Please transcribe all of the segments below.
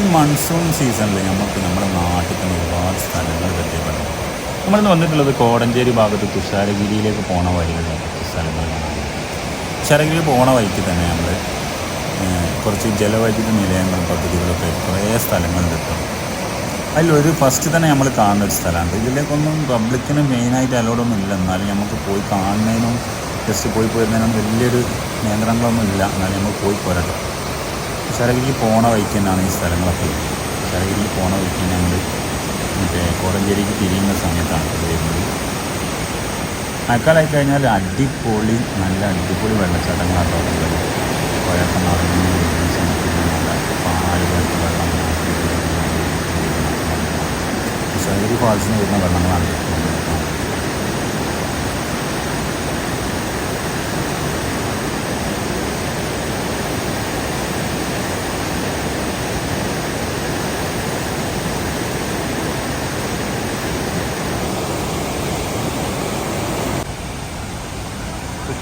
ഈ മൺസൂൺ സീസണിൽ നമുക്ക് നമ്മുടെ നാട്ടിൽ തന്നെ ഒരുപാട് സ്ഥലങ്ങൾ പരിചയപ്പെടാം നമ്മളിന്ന് വന്നിട്ടുള്ളത് കോടഞ്ചേരി ഭാഗത്ത് തുഷാരഗിരിയിലേക്ക് പോണ വഴികളിലാണ് സ്ഥലങ്ങൾ കാണാൻ തുഷാരഗിരി പോണ വഴിക്ക് തന്നെ നമ്മൾ കുറച്ച് ജലവൈദ്യുത നിലയങ്ങൾ പദ്ധതികളൊക്കെ കുറേ സ്ഥലങ്ങൾ കിട്ടും. അതിലൊരു ഫസ്റ്റ് തന്നെ നമ്മൾ കാണുന്ന ഒരു സ്ഥലമാണ് ഇതിലേക്കൊന്നും പബ്ലിക്കിന് മെയിനായിട്ട് അലോഡൊന്നും ഇല്ല. എന്നാലും നമുക്ക് പോയി കാണുന്നതിനും ജസ്റ്റ് പോയി പോരുന്നതിനും വലിയൊരു നിയന്ത്രണങ്ങളൊന്നും ഇല്ല. എന്നാലും നമുക്ക് പോയി പോരട്ടോ. ശരഗിരിക്ക് പോണ വഴിക്ക് തന്നെയാണ് ഈ സ്ഥലങ്ങളൊക്കെ ശരഗിരിക്ക് പോണ വഴിക്ക് ഞങ്ങൾ മറ്റേ കോടഞ്ചേരിക്ക് തിരിയുന്ന സമയത്താണ് ഇത് വരുന്നത്. മഴക്കാലമായി കഴിഞ്ഞാൽ അടിപൊളി നല്ല അടിപൊളി വെള്ളച്ചാട്ടങ്ങളാണ് ഉള്ളത്. പുഴയൊക്കെ നടന്നു വരുന്ന സമയത്ത് പാൽ വെള്ളം ഫാൾസിന് വരുന്ന വെള്ളങ്ങളാണ്.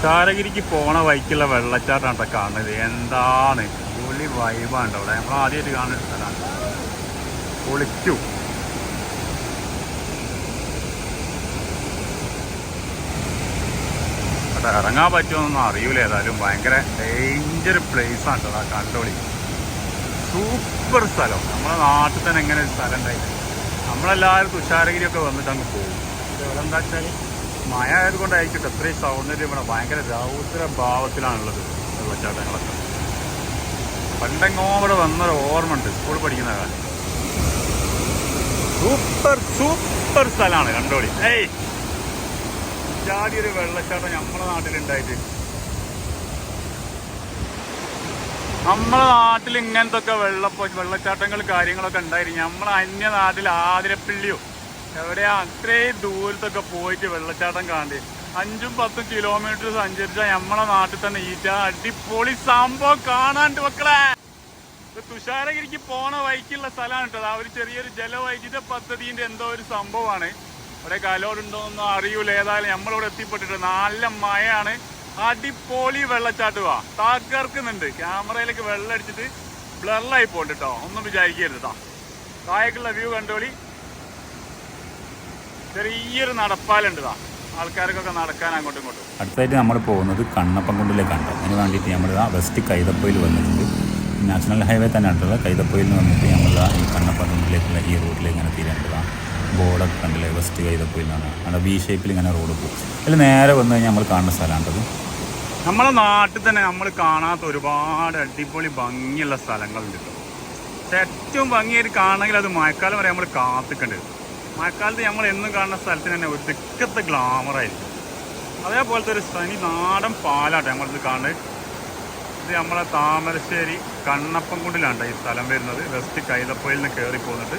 തുഷാരഗിരിക്ക് പോണ വഴിക്കുള്ള വെള്ളച്ചാട്ടാണ് കേട്ടോ കാണുന്നത്? എന്താണ്? പുളി വൈബാണ് അവിടെ നമ്മൾ ആദ്യമായിട്ട് കാണുന്ന സ്ഥലമാണ്. പൊളിച്ചു. അവിടെ ഇറങ്ങാൻ പറ്റുമെന്നൊന്നും അറിയൂല ഏതായാലും. ഭയങ്കര ഡേഞ്ചർ പ്ലേസ് ആണ് കേട്ടോ. കണ്ടോളി. സൂപ്പർ സ്ഥലം. നമ്മുടെ നാട്ടിൽ തന്നെ എങ്ങനെ ഒരു സ്ഥലം ഉണ്ടായി നമ്മളെല്ലാവരും തുഷാരഗിരിയൊക്കെ വന്നിട്ട് അങ്ങ് പോകും. ഇവിടെ എന്താ വെച്ചാൽ മഴ ആയതുകൊണ്ടായിരിക്കും അത്രയും സൗന്ദര്യം ഇവിടെ ഭയങ്കര രൗദ്ര ഭാവത്തിലാണുള്ളത് വെള്ളച്ചാട്ടങ്ങളൊക്കെ. പണ്ടെങ്ങോ ഇവിടെ വന്നൊരു ഓർമ്മ ഉണ്ട് സ്കൂൾ പഠിക്കുന്ന കാലം. സൂപ്പർ സൂപ്പർ സ്ഥലമാണ് കണ്ടോളി. ഏയ്! ജാതി ഒരു വെള്ളച്ചാട്ടം നമ്മുടെ നാട്ടിലുണ്ടായിട്ട്. നമ്മളെ നാട്ടിൽ ഇങ്ങനത്തെ ഒക്കെ വെള്ളപ്പൊ വെള്ളച്ചാട്ടങ്ങൾ കാര്യങ്ങളൊക്കെ ഉണ്ടായിരുന്നു നമ്മളെ അന്യ നാട്ടിൽ ആതിരപ്പിള്ളിയോ എവിടെയാ? അത്രയും ദൂരത്തൊക്കെ പോയിട്ട് വെള്ളച്ചാട്ടം കാണ്ട് അഞ്ചും പത്തും കിലോമീറ്റർ സഞ്ചരിച്ച നമ്മളെ നാട്ടിൽ തന്നെ ഈറ്റ അടിപൊളി സംഭവം കാണാണ്ട് മക്കളെ. തുഷാരഗിരിക്ക് പോണ വഴിക്കുള്ള സ്ഥലമാണ് കേട്ടോ. ആ ഒരു ചെറിയൊരു ജലവൈദ്യുത പദ്ധതിന്റെ എന്തോ ഒരു സംഭവമാണ്. ഇവിടെ കലോടുണ്ടോന്നോ അറിയൂല. ഏതായാലും നമ്മളിവിടെ എത്തിപ്പെട്ടിട്ട് നല്ല മഴയാണ്. അടിപൊളി വെള്ളച്ചാട്ടുവാ തകർക്കുന്നുണ്ട്. ക്യാമറയിലേക്ക് വെള്ളം അടിച്ചിട്ട് ബ്ലറായി പോണ്ട് കേട്ടോ. ഒന്നും വിചാരിക്കരുത് കേട്ടോ. താഴേക്കുള്ള വ്യൂ കണ്ടോളി. ചെറിയൊരു നടപ്പാലുണ്ട് ഇതാ ആൾക്കാർക്കൊക്കെ നടക്കാൻ അങ്ങോട്ടും ഇങ്ങോട്ടും. അടുത്തായിട്ട് നമ്മൾ പോകുന്നത് കണ്ണപ്പൻകുണ്ടിലേക്കാണ് കേട്ടോ അതിന് വേണ്ടിയിട്ട് നമ്മൾ ആ വെസ്റ്റ് കൈതപ്പൊയിൽ വന്നിട്ടുണ്ട്. നാഷണൽ ഹൈവേ തന്നെ അടുത്തുള്ള കൈതപ്പൊയിൽ നിന്ന് വന്നിട്ട് നമ്മൾ ഈ കണ്ണപ്പൻകുണ്ടിലേക്കുള്ള ഈ റൂട്ടിലേക്ക് ഇങ്ങനെ തീരേണ്ടതാണ് ബോർഡൊക്കെ കണ്ടില്ലേ? വെസ്റ്റ് കൈതപ്പൊയിലാണ് അവിടെ ബി ഷേപ്പിൽ ഇങ്ങനെ റോഡ് പോകും. അതിൽ നേരെ വന്നു കഴിഞ്ഞാൽ നമ്മൾ കാണുന്ന സ്ഥലമാണത് നമ്മളെ നാട്ടിൽ തന്നെ നമ്മൾ കാണാത്ത ഒരുപാട് അടിപൊളി ഭംഗിയുള്ള സ്ഥലങ്ങളുണ്ട് കേട്ടോ. പക്ഷെ ഏറ്റവും ഭംഗിയായിട്ട് കാണണമെങ്കിൽ അത് മഴക്കാലം വരെ നമ്മൾ കാത്തിക്കേണ്ടി. വരും മഴക്കാലത്ത് നമ്മൾ എന്നും കാണുന്ന സ്ഥലത്തിന് തന്നെ ഒരു തിക്കത്തെ ഗ്ലാമറായിരിക്കും അതേപോലത്തെ ഒരു സ്ഥലം. നാടൻ പാലാട്ട് നമ്മളിത് കാണുന്നത്. ഇത് നമ്മളെ താമരശ്ശേരി കണ്ണപ്പൻകുണ്ടിലാണ് ഈ സ്ഥലം വരുന്നത്. വെസ്റ്റ് കൈതപ്പൊയിൽ നിന്ന് കയറി പോന്നിട്ട്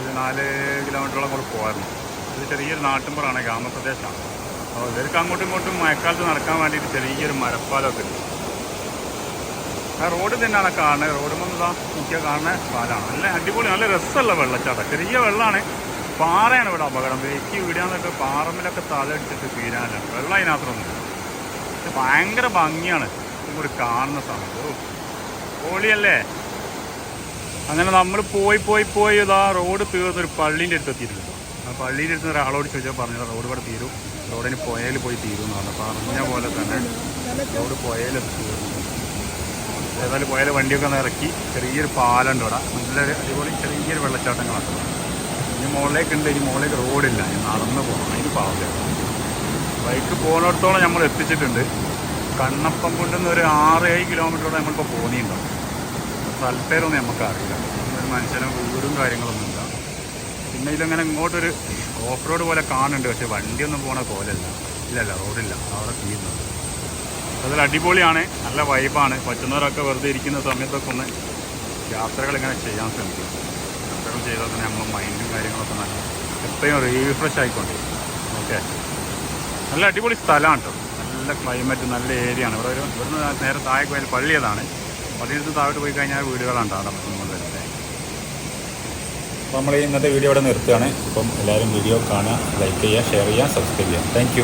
ഒരു നാല് കിലോമീറ്ററോളം കൂടെ പോയിരുന്നു ഇത് ചെറിയൊരു നാട്ടിൻപുറമാണ് ഗ്രാമപ്രദേശമാണ്. അപ്പോൾ ഇവർക്ക് അങ്ങോട്ടും ഇങ്ങോട്ടും മഴക്കാലത്ത് നടക്കാൻ വേണ്ടിയിട്ട് ചെറിയൊരു മരപ്പാലമൊക്കെ ഉണ്ട്. ആ റോഡ് തന്നെയാണ് കാണുന്നത്. റോഡ് മുമ്പ് മുഖ്യ കാണുന്ന പാലാണ്. നല്ല അടിപൊളി നല്ല രസമുള്ള വെള്ളച്ചാട്ടം. ചെറിയ വെള്ളമാണ്. പാറയാണ് ഇവിടെ അപകടം. വെക്കി വിടാന്നൊക്കെ പാറമ്മിലൊക്കെ തലടിച്ചിട്ട് തീരാനില്ല വെള്ളം അതിനകത്തൊന്നും ഇത് ഭയങ്കര ഭംഗിയാണ് ഇവിടെ കാണുന്ന സമയത്ത് പൊളിയല്ലേ? അങ്ങനെ നമ്മൾ പോയി പോയി പോയി ഇതാ റോഡ് തീർന്നൊരു പള്ളീന്റെ അടുത്ത് എത്തിയിട്ടുണ്ട്. ആ പള്ളീന്റെ അടുത്ത് ഒരാളോട് ചോദിച്ചാൽ പറഞ്ഞു റോഡ് ഇവിടെ തീരും. റോഡിന് പുയയിൽ പോയി തീരും എന്നാണ്. പറഞ്ഞ പോലെ തന്നെ റോഡ് പുഴയിൽ തീർന്നു ഏതായാലും പുയയിൽ വണ്ടിയൊക്കെ ഒന്ന് ഇറക്കി. ചെറിയൊരു പാലുണ്ട് ഇവിടെ. നല്ലൊരു അടിപൊളി ചെറിയൊരു വെള്ളച്ചാട്ടങ്ങളാണ് ഇനി മുകളിലേക്ക് ഉണ്ട് ഇനി മുകളിലേക്ക് റോഡില്ല. നടന്ന് പോകണം. അതിന് പാവില്ല ബൈക്ക് പോകുന്നിടത്തോളം നമ്മൾ എത്തിച്ചിട്ടുണ്ട്. കണ്ണപ്പം കൊണ്ടുവന്ന് ഒരു ആറ് ഏഴ് കിലോമീറ്ററോടെ നമ്മളിപ്പോൾ പോകുന്നുണ്ടാവും സ്ഥലപ്പേരൊന്നും നമുക്ക് അറിയില്ല ഒരു മനുഷ്യനെ വീടും കാര്യങ്ങളൊന്നും ഇല്ല പിന്നെ ഇതിലങ്ങനെ ഇങ്ങോട്ടൊരു ഓഫ് റോഡ് പോലെ കാണുന്നുണ്ട്. പക്ഷേ വണ്ടിയൊന്നും പോണ പോലെയല്ല. ഇല്ലല്ല റോഡില്ല. അവിടെ തീരുന്നത് അതിൽ അടിപൊളിയാണ്. നല്ല വൈബാണ് പറ്റുന്നവരൊക്കെ വെറുതെ ഇരിക്കുന്ന സമയത്തൊക്കെ ഒന്ന് യാത്രകൾ ഇങ്ങനെ ചെയ്യാൻ ശ്രമിക്കും. ചെയ്താൽ തന്നെ നമ്മുടെ മൈൻഡും കാര്യങ്ങളൊക്കെ നല്ല എപ്പോഴും റീഫ്രഷ് ആയിക്കൊണ്ടിരിക്കും. ഓക്കെ നല്ല അടിപൊളി സ്ഥലമാണ് കേട്ടോ നല്ല ക്ലൈമറ്റ് നല്ല ഏരിയ ആണ്. ഇവിടെ ഒരു ഇവിടുന്ന് നേരെ താഴെ പോയാൽ പള്ളിയതാണ്. പള്ളിയിൽ താഴോട്ട് പോയി കഴിഞ്ഞാൽ വീടുകളാണ് അവിടെ നമ്മളുള്ളത് അപ്പോൾ നമ്മൾ ഇന്നത്തെ വീഡിയോ ഇവിടെ നിർത്തുകയാണ്. അപ്പം എല്ലാവരും വീഡിയോ കാണുക ലൈക്ക് ചെയ്യുക ഷെയർ ചെയ്യുക സബ്സ്ക്രൈബ് ചെയ്യുക. താങ്ക്